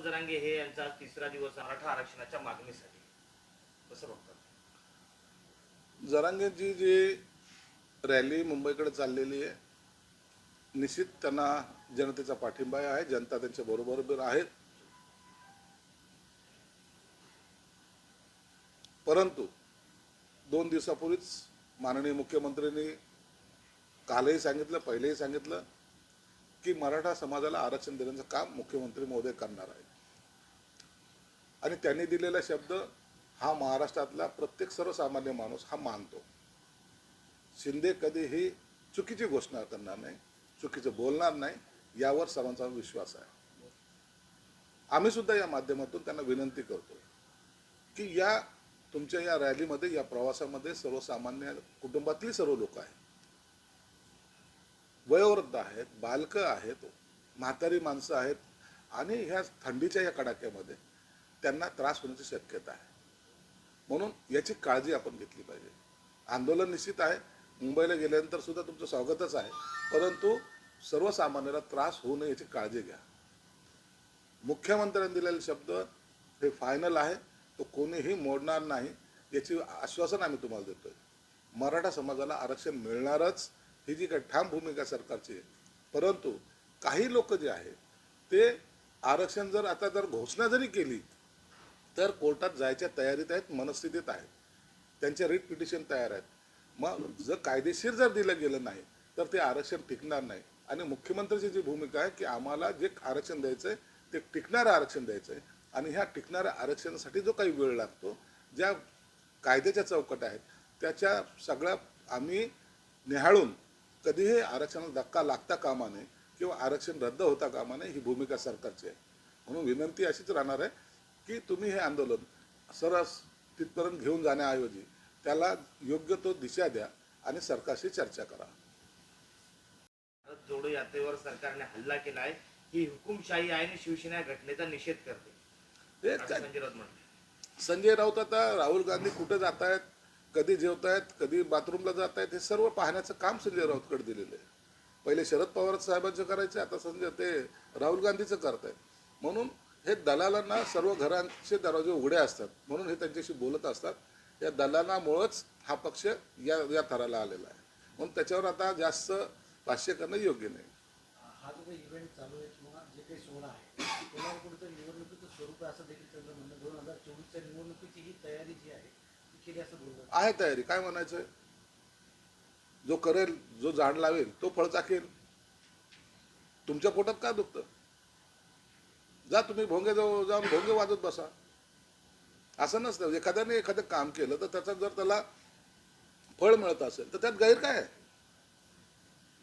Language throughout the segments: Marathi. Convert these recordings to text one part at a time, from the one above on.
मनोज जरांगे हे यांचा तिसरा दिवस मराठा आरक्षणाच्या मागणीसाठी. कसं बघतात? जरांगेची जी रॅली मुंबईकडे चाललेली आहे निश्चित त्यांना जनतेचा पाठिंबा आहे जनता त्यांच्या बरोबर आहेत परंतु दोन दिवसापूर्वीच माननीय मुख्यमंत्र्यांनी कालही सांगितलं पहिलेही सांगितलं की मराठा समाजाला आरक्षण देण्याचं काम मुख्यमंत्री महोदय करणार आहेत. आणि त्यांनी दिलेला शब्द हा महाराष्ट्रातला प्रत्येक सर्वसामान्य माणूस हा मानतो. शिंदे कधीही चुकीची घोषणा करणार नाही चुकीचं बोलणार नाही यावर सर्वांचा विश्वास आहे. आम्ही सुद्धा या माध्यमातून त्यांना विनंती करतो की या तुमच्या या रॅलीमध्ये या प्रवासामध्ये सर्वसामान्य कुटुंबातली सर्व लोक आहेत. वयोवृद्ध आहेत बालकं आहेत म्हातारी माणसं आहेत आणि ह्या थंडीच्या या कडाक्यामध्ये त्यांना त्रास होण्याची शक्यता आहे. म्हणून याची काळजी आपण घेतली पाहिजे. आंदोलन निश्चित आहे. मुंबईला गेल्यानंतर सुद्धा तुमचं स्वागतच आहे. परंतु सर्वसामान्याला त्रास होऊ नये याची काळजी घ्या. मुख्यमंत्र्यांनी दिलेले शब्द हे फायनल आहे. तो कोणीही मोडणार नाही. याची आश्वासन आम्ही तुम्हाला देतोय. मराठा समाजाला आरक्षण मिळणारच ही जी काही ठाम भूमिका सरकारची आहे. परंतु काही लोक जे आहेत ते आरक्षण जर आता जर घोषणा जरी केली तर कोर्टात जायच्या तयारीत आहेत मनस्थितीत आहेत. त्यांचे रिट पिटिशन तयार आहेत. मग जर कायदेशीर जर दिलं गेलं नाही तर ते आरक्षण टिकणार नाही. आणि मुख्यमंत्र्याची जी भूमिका आहे की आम्हाला जे आरक्षण द्यायचं आहे ते टिकणारं आरक्षण द्यायचं आहे आणि ह्या टिकणाऱ्या आरक्षणासाठी जो काही वेळ लागतो ज्या कायद्याच्या चौकट आहेत त्याच्या सगळ्या आम्ही निहाळून कधीही आरक्षणाला धक्का लागता कामा नये किंवा आरक्षण रद्द होता कामा नये ही भूमिका सरकारची आहे. म्हणून विनंती अशीच राहणार आहे की तुम्ही हे आंदोलन सरस तिथपर्यंत घेऊन जाण्याऐवजी त्याला योग्य तो दिशा द्या आणि सरकारशी चर्चा करा. भारत जोडो यात्रेवर सरकारने हल्ला केला आहे. ही हुकुमशाही आहे आणि शिवसेना घटनेचा निषेध करते. असं संजय राऊत म्हणले संजय राऊत आता राहुल गांधी कुठे जात आहेत कधी जेवतायत? कधी बाथरूमला जात आहेत हे सर्व पाहण्याचं काम संजय राऊतकडे दिलेलं आहे. पहिले शरद पवार साहेबांचं करायचे आता संजय ते राहुल गांधीचं करतायत. म्हणून हे दलालांना सर्व घरांचे दरवाजे उघडे असतात. म्हणून हे त्यांच्याशी बोलत असतात. या दलालामुळंच हा पक्ष या या थराला आलेला आहे. म्हणून त्याच्यावर आता जास्त भाष्य करणं योग्य नाही. हा जो काही इव्हेंट चालू आहे किंवा जे काही सोहळा आहे त्याला कुठेतरी निवडणुकीचं स्वरूप आहे असं देखील त्यांचं म्हणणं. दोन हजार चोवीसच्या निवडणुकीची ही तयारी जी आहे ती केली असं बोललं जातं. आहे तयारी. काय म्हणायचंय? जो करेल जो झाड लावेल तो फळ चाकेल तुमच्या पोटात काय दुखतं? जा तुम्ही भोंगे जाऊ जाऊन भोंगे वाजत बसा. असं नसतं. एखाद्याने एखादं काम केलं तर त्याचा जर त्याला फळ मिळत असेल तर त्यात गैर काय आहे?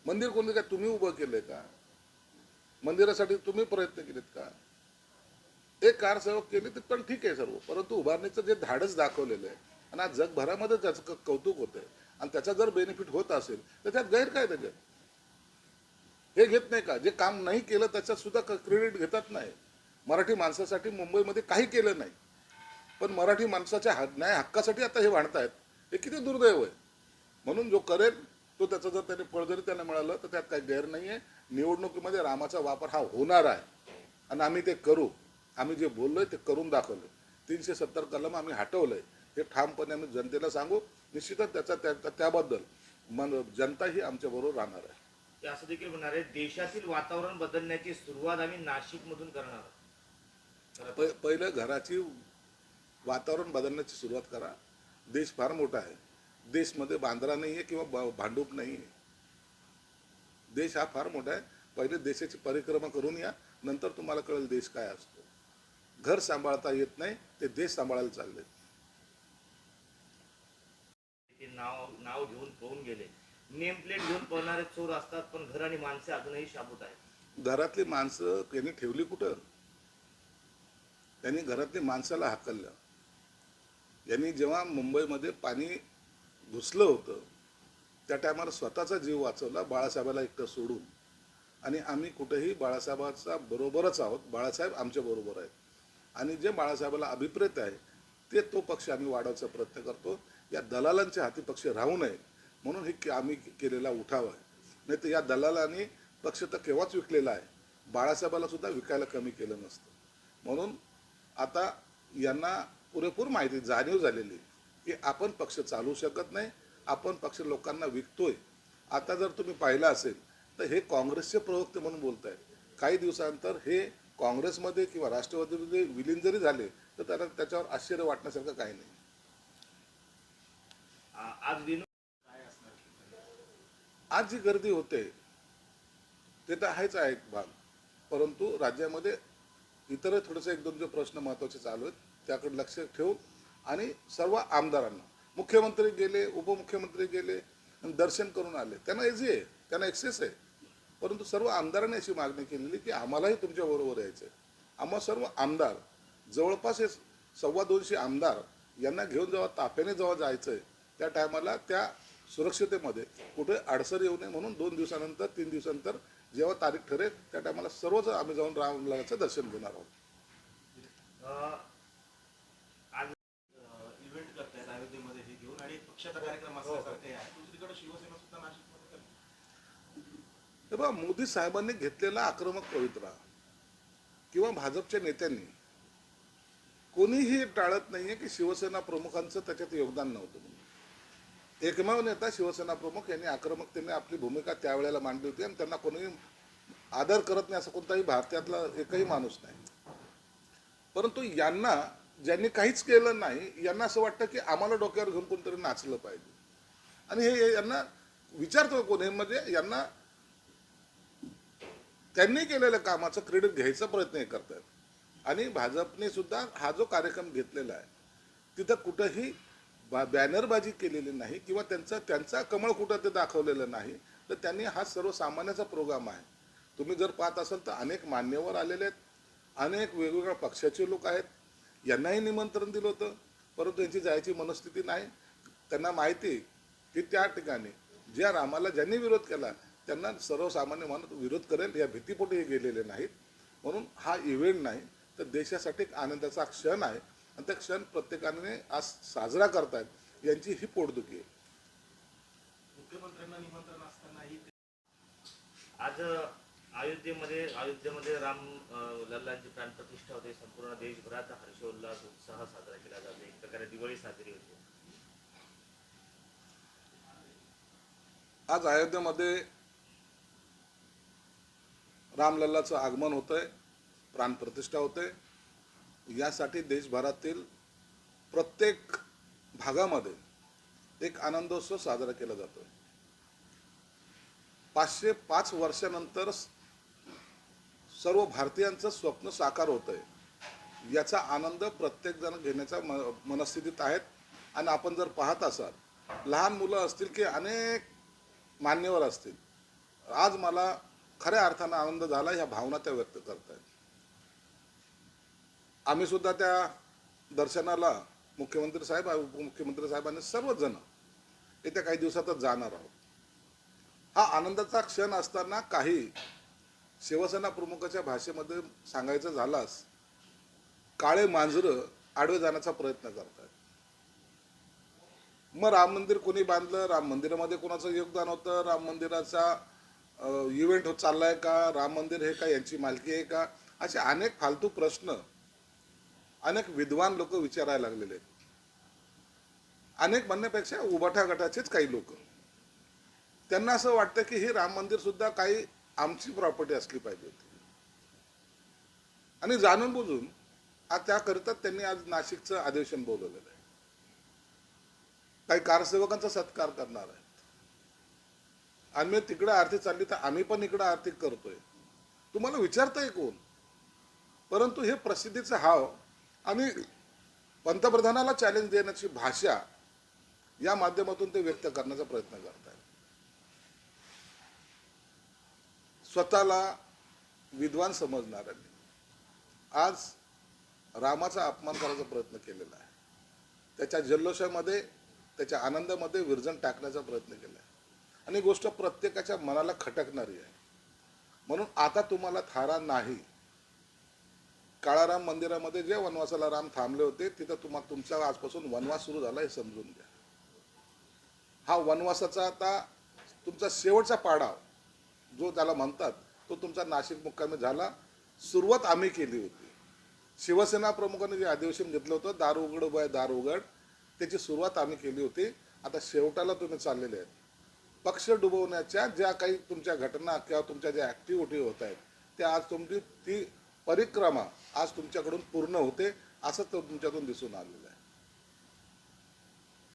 मंदिर कोणी काय? तुम्ही उभं केलंय का? मंदिरासाठी तुम्ही प्रयत्न केलेत का? एक कारसेवक केली तर पण ठीक आहे सर्व परंतु उभारणीचं जे धाडस दाखवलेलं आहे आणि आज जगभरामध्ये त्याचं कौतुक होतंय आणि त्याचा जर बेनिफिट होत असेल तर त्यात गैर काय त्याच्यात? हे घेत नाही का? जे काम नाही केलं त्याच्यात सुद्धा क्रेडिट घेतात नाही. मराठी माणसासाठी मुंबईमध्ये काही केलं नाही. पण मराठी माणसाच्या हा न्याय हक्कासाठी आता हे वाढतायत. हे किती दुर्दैव आहे. म्हणून जो करेल तो त्याचं जर त्याने फळ जरी त्याला मिळालं तर त्यात काही गैर नाही आहे निवडणुकीमध्ये रामाचा वापर हा होणार आहे. आणि आम्ही ते करू. आम्ही जे बोललोय ते करून दाखवलं तीनशे सत्तर कलम आम्ही हटवलंय. हे ठामपणे आम्ही जनतेला सांगू. निश्चितच त्याचा त्या- त्याबद्दल मन जनता ही आमच्याबरोबर राहणार आहे. ते असं देखील म्हणणार आहे. देशातील वातावरण बदलण्याची सुरुवात आम्ही नाशिकमधून करणार आहोत. प- पहिलं घराची वातावरण बदलण्याची सुरुवात करा. देश फार मोठा आहे. देशमध्ये बांद्रा नाही आहे किंवा भांडूप नाही आहे. देश हा फार मोठा आहे. पहिले देशाची परिक्रमा करून या. नंतर तुम्हाला कळेल देश काय असतो. घर सांभाळता येत नाही ते देश सांभाळायला चालले. ते नाव नाव घेऊन पळून गेले. नेम प्लेट घेऊन पळणारे चोर असतात पण घर आणि माणसे अजूनही शाबूत आहेत. घरातली माणसं त्यांनी ठेवली कुठं? त्यांनी घरातली माणसाला हाकललं. यांनी जेव्हा मुंबईमध्ये पाणी घुसलं होतं त्या टायमाला स्वतःचा जीव वाचवला बाळासाहेबाला एकटं सोडून. आणि आम्ही कुठेही बाळासाहेबाचा बरोबरच आहोत बाळासाहेब आमच्या बरोबर आहेत. आणि जे बाळासाहेबाला अभिप्रेत आहे ते तो पक्ष आम्ही वाढवायचा प्रयत्न करतो. या दलालांच्या हाती पक्ष राहू नये म्हणून हे के- आम्ही केलेला उठाव आहे. नाही तर या दलालांनी पक्ष तर केव्हाच विकलेला आहे? बाळासाहेबाला सुद्धा विकायला कमी केलं नसतं. म्हणून आता यांना पुरेपूर माहिती जाणीव झालेली आहे की आपण पक्ष चालू शकत नाही आपण पक्ष लोकांना विकतोय. आता जर तुम्ही पाहिलं असेल तर हे काँग्रेसचे प्रवक्ते म्हणून बोलत आहेत काही दिवसानंतर हे काँग्रेसमध्ये किंवा राष्ट्रवादीमध्ये विलीन जरी झाले तर त्याला त्याच्यावर आश्चर्य वाटण्यासारखं काही नाही. आज विनोद आज जी गर्दी होते ते तर आहेच आहे एक भाग. परंतु राज्यामध्ये इतर थोडेसे एक दोन जे प्रश्न महत्त्वाचे चालू आहेत त्याकडे लक्ष ठेवून आणि सर्व आमदारांना मुख्यमंत्री गेले उपमुख्यमंत्री गेले दर्शन करून आले. त्यांना इझी आहे त्यांना एक्सेस आहे. परंतु सर्व आमदारांनी अशी मागणी केलेली की आम्हालाही तुमच्या बरोबर यायचं आहे. आम्हा सर्व आमदार जवळपास हे सव्वा दोनशे आमदार यांना घेऊन जेव्हा ताफ्याने जेव्हा जायचं आहे त्या टायमाला त्या सुरक्षितेमध्ये कुठे अडसर येऊ नये म्हणून दोन दिवसानंतर तीन दिवसानंतर जेव्हा तारीख ठरेल त्या टायमाला सर्वच आम्ही जाऊन रामललाचं दर्शन घेणार आहोत. अ, आज इव्हेंट करतायत अयोध्येमध्ये हे घेऊन आणि एक पक्षाचा कार्यक्रम असल्यासारखे आहे. दुसरीकडे शिवसेना सुद्धा नाशिकमध्ये करते. हे बघा मोदी साहेबांनी घेतलेला आक्रमक पवित्रा किंवा भाजपच्या नेत्यांनी कोणीही टाळत नाहीये की शिवसेना प्रमुखांचं त्याच्यात योगदान नव्हतं म्हणून. एकमेव नेता शिवसेना प्रमुख यांनी आक्रमकतेने आपली भूमिका त्यावेळेला मांडली होती आणि त्यांना कोणीही आदर करत नाही असं कोणताही भारतातला एकही माणूस नाही. परंतु यांना ज्यांनी काहीच केलं नाही यांना असं वाटतं की आम्हाला डोक्यावर घेऊन कोणतरी नाचलं पाहिजे. आणि हे यांना विचारतो कोणी म्हणजे यांना त्यांनी केलेल्या कामाचं क्रेडिट घ्यायचा प्रयत्न करतात आणि भाजपने सुद्धा हा जो कार्यक्रम घेतलेला आहे तिथं कुठंही बा बॅनरबाजी केलेली नाही किंवा त्यांचा त्यांचा कमळ कुठं ते दाखवलेलं नाही तर त्यांनी हा सर्वसामान्याचा प्रोग्राम आहे. तुम्ही जर पाहत असाल तर अनेक मान्यवर आलेले आहेत अनेक वेगवेगळ्या पक्षाचे लोक आहेत. यांनाही निमंत्रण दिलं होतं परंतु यांची जायची मनस्थिती नाही. त्यांना माहिती आहे की त्या ठिकाणी ज्या रामाला ज्यांनी विरोध केला त्यांना सर्वसामान्य माणूस विरोध करेल या भीतीपोटी हे गेलेले नाहीत. म्हणून हा इव्हेंट नाही तर देशासाठी एक आनंदाचा क्षण आहे. आणि त्या क्षण प्रत्येकाने आज साजरा करतायत यांची ही पोटदुखी आहे. मुख्यमंत्र्यांना निमंत्रण असतानाही ते आज अयोध्येमध्ये अयोध्येमध्ये राम लल्लांची प्राणप्रतिष्ठा होते. संपूर्ण देशभरात हर्षोल्लास उत्साह साजरा केला जातो. एक प्रकारे दिवाळी साजरी होते. आज अयोध्येमध्ये रामलल्लाचं आगमन होतंय प्राणप्रतिष्ठा होते. यासाठी देशभरातील प्रत्येक भागामध्ये एक आनंदोत्सव साजरा केला जातो पाचशे पाच वर्षानंतर सर्व भारतीयांचं स्वप्न साकार होत आहे याचा आनंद प्रत्येकजण घेण्याच्या म- मनस्थितीत आहेत. आणि आपण जर पाहत असाल लहान मुलं असतील की अनेक मान्यवर असतील आज मला खऱ्या अर्थानं आनंद झाला ह्या भावना त्या व्यक्त करतायत. आम्ही सुद्धा त्या दर्शनाला मुख्यमंत्री साहेब उपमुख्यमंत्री साहेबांनी सर्वजण येत्या काही दिवसातच जाणार आहोत. हा आनंदाचा क्षण असताना काही शिवसेना प्रमुखाच्या भाषेमध्ये सांगायचं झालास काळे मांजरं आडवे जाण्याचा प्रयत्न करतात मग राम मंदिर कोणी बांधलं? राम मंदिरामध्ये कोणाचं योगदान होतं? राम मंदिराचा इव्हेंट होत चाललाय का? राम मंदिर हे का यांची मालकी आहे का? असे अनेक फालतू प्रश्न अनेक विद्वान लोक विचारायला लागलेले आहेत. अनेक म्हणण्यापेक्षा उभाठा गटाचेच काही लोक. त्यांना असं वाटतं की हे राम मंदिर सुद्धा काही आमची प्रॉपर्टी असली पाहिजे. होती आणि जाणून बुजून आज त्याकरिता त्यांनी आज नाशिकचं अधिवेशन बोलवलेलं आहे. काही कारसेवकांचा सत्कार करणार आहेत. आम्ही तिकडे आरती चालली तर आम्ही पण इकडे आरती करतोय. तुम्हाला विचारताय कोण? परंतु हे प्रसिद्धीचं हाव आणि पंतप्रधानाला चॅलेंज देण्याची भाषा या माध्यमातून ते व्यक्त करण्याचा प्रयत्न करत आहेत स्वतःला विद्वान समजणाऱ्यांनी आज रामाचा अपमान करायचा प्रयत्न केलेला आहे. त्याच्या जल्लोषामध्ये त्याच्या आनंदामध्ये विरजन टाकण्याचा प्रयत्न केला आहे आणि गोष्ट प्रत्येकाच्या मनाला खटकणारी आहे. म्हणून आता तुम्हाला थारा नाही. काळाराम मंदिरामध्ये जे वनवासाला राम थांबले होते तिथं तुम्हा तुमचा आजपासून वनवास सुरू झाला हे समजून घ्या. हा वनवासाचा आता तुमचा शेवटचा पाडाव जो त्याला म्हणतात तो तुमचा नाशिक मुक्कामी झाला. सुरुवात आम्ही केली होती. शिवसेना प्रमुखांनी जे अधिवेशन घेतलं होतं दार उघड बाय दार उघड त्याची सुरुवात आम्ही केली होती. आता शेवटाला तुम्ही चाललेले आहेत. पक्ष डुबवण्याच्या ज्या काही तुमच्या घटना किंवा तुमच्या ज्या ॲक्टिव्हिटी होत आहेत त्या आज तुमची ती परिक्रमा आज तुमच्याकडून पूर्ण होते असं तर तुमच्यातून दिसून आलेलं आहे.